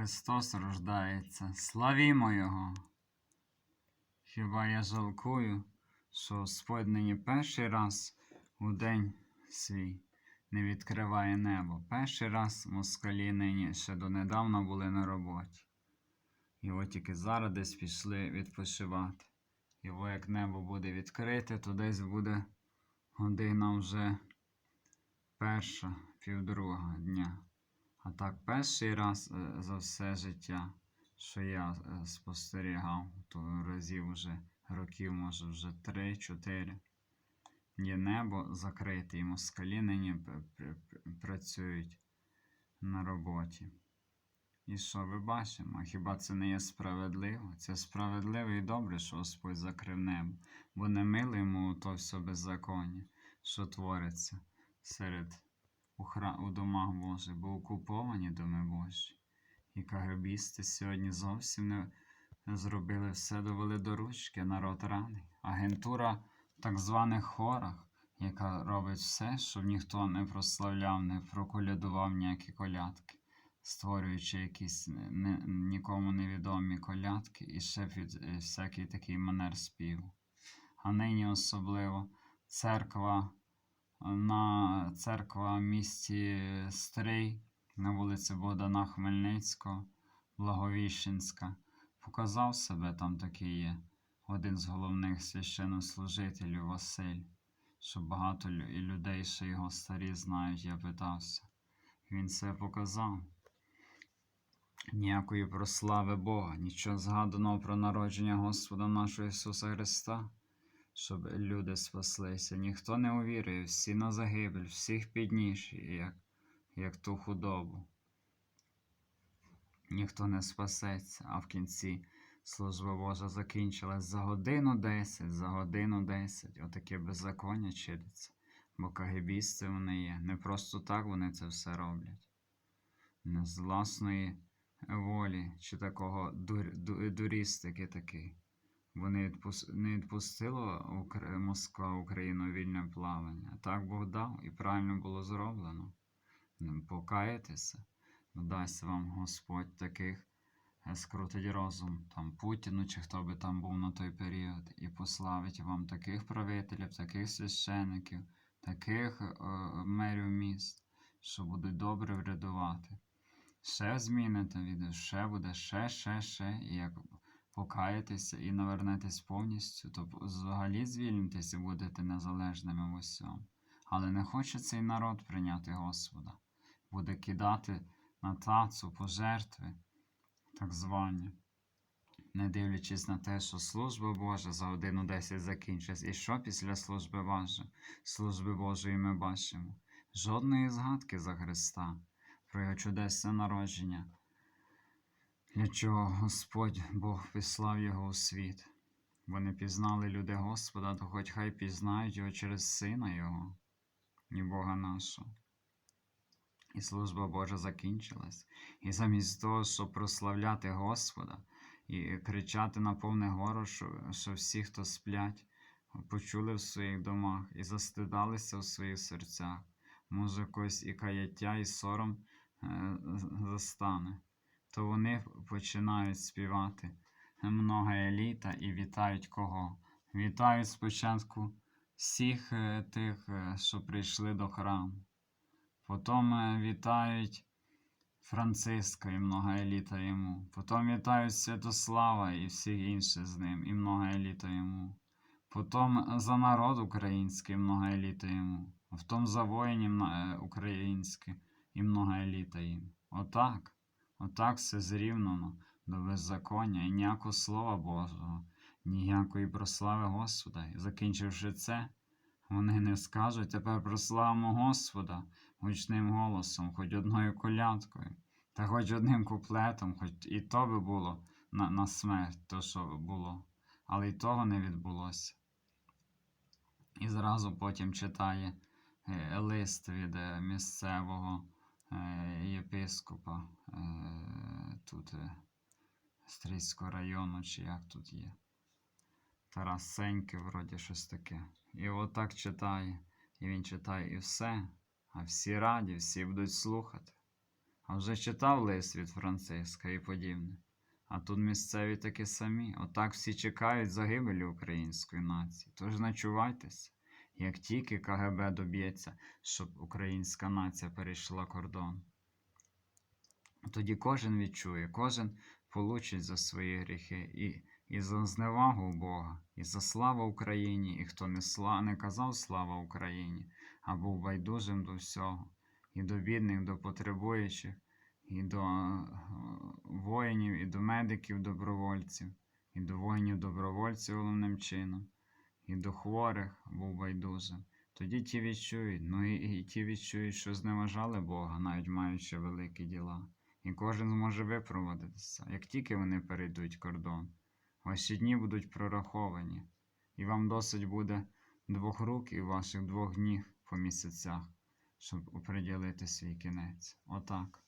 Христос рождається, славімо Його. Хіба я жалкую, що Господь нині перший раз у день свій не відкриває небо. Перший раз москалі нині ще донедавна були на роботі. І от тільки зараз десь пішли відпочивати. І як небо буде відкрите, то десь буде година вже перша, півдруга дня. А так перший раз е, за все життя, що я е, спостерігав, то разів вже років, може, вже 3-4. Є небо закрите, і москалі нині пр- пр- пр- працюють на роботі. І що ви бачимо? А хіба це не є справедливо? Це справедливо і добре, що Господь закрив небо, бо не мило йому то все беззаконня, що твориться серед у, хра... у домах Божих, бо окуповані доми Божі. І кагабісти сьогодні зовсім не зробили все, довели до ручки, народ раний. Агентура так званих хорах, яка робить все, щоб ніхто не прославляв, не проколядував ніякі колядки, створюючи якісь не- нікому невідомі колядки і ще під е, всякий такий манер співу. А нині особливо церква на церква в місті Стрий на вулиці Богдана Хмельницького, Благовіщенська. Показав себе там такий є один з головних священнослужителів Василь, що багато і людей ще його старі знають, я питався. Він це показав. Ніякої прослави Бога, нічого згаданого про народження Господа нашого Ісуса Христа щоб люди спаслися. Ніхто не увірує, всі на загибель, всіх підніж, як, як ту худобу. Ніхто не спасеться, а в кінці служба Божа закінчилась за годину десять, за годину десять. Отаке беззаконня чиниться. Бо кагибісти вони є. Не просто так вони це все роблять. Не з власної волі чи такого дур, ду, дурістики такий. Бо не, відпус... не відпустило Москва Україну вільне плавання. Так Бог дав і правильно було зроблено. Не Покаятися, дасть вам Господь таких, е, скрутить розум там Путіну чи хто би там був на той період, і пославить вам таких правителів, таких священиків, таких е, мерів міст, що будуть добре врядувати. Ще зміните відео, ще буде, ще, ще, ще, і як покаєтеся і навернетесь повністю, то взагалі звільнитесь і будете незалежними в усьому. Але не хоче цей народ прийняти Господа, буде кидати на тацу пожертви, так звані, не дивлячись на те, що служба Божа за годину 10 закінчилась. І що після служби Божої? Служби Божої ми бачимо? Жодної згадки за Христа, про його чудесне народження для чого Господь Бог післав його у світ. Вони пізнали люди Господа, то хоч хай пізнають його через Сина Його і Бога нашого. І служба Божа закінчилась. І замість того, щоб прославляти Господа і кричати на повне горло, що, що всі, хто сплять, почули в своїх домах і застидалися у своїх серцях. Може, когось і каяття, і сором е, застане то вони починають співати много еліта і вітають кого? Вітають спочатку всіх е, тих, е, що прийшли до храму. Потім е, вітають Франциска і много еліта йому. Потім вітають Святослава і всіх інших з ним, і много еліта йому. Потім за народ український, много еліта йому. Потім за воїнів українських і много еліта їм. Отак. Отак все зрівнено до беззаконня і ніякого слова Божого, ніякої прослави Господа. І закінчивши це, вони не скажуть тепер прославимо Господа гучним голосом, хоч одною колядкою, та хоч одним куплетом, хоч і то би було на, на смерть, то, що було, але й того не відбулося. І зразу потім читає е, лист від е, місцевого єпископа е, тут е, Стрийського району, чи як тут є. Тарас Сеньки, вроді щось таке. І отак читає. І він читає і все. А всі раді, всі будуть слухати. А вже читав лист від Франциска і подібне. А тут місцеві такі самі. Отак всі чекають загибелі української нації. Тож начувайтеся, як тільки КГБ доб'ється, щоб українська нація перейшла кордон. Тоді кожен відчує, кожен получить за свої гріхи і, і за зневагу Бога, і за славу Україні, і хто не, сла, не казав слава Україні, а був байдужим до всього, і до бідних, до потребуючих, і до е, воїнів, і до медиків, добровольців, і до воїнів-добровольців головним чином, і до хворих був байдужим. Тоді ті відчують, ну і, і ті відчують, що зневажали Бога, навіть маючи великі діла. І кожен зможе випроводитися, як тільки вони перейдуть кордон. Ваші дні будуть прораховані, і вам досить буде двох рук і ваших двох ніг по місяцях, щоб оприділити свій кінець. Отак.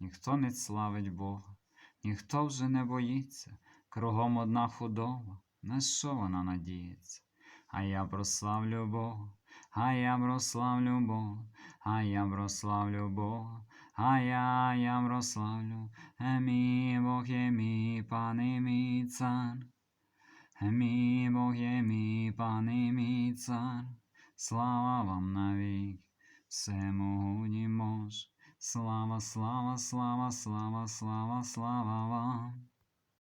Ніхто не славить Бога, ніхто вже не боїться, кругом одна худоба, на що вона надіється? А я прославлю Бога, а я прославлю Бога, а я прославлю Бога, а я, я прославлю, е мій Бог є мій, пане мій цар. Е мій Бог є мій, пане мій цар. Слава вам навік, всемогутній мож. Слава, слава, слава, слава, слава, слава вам.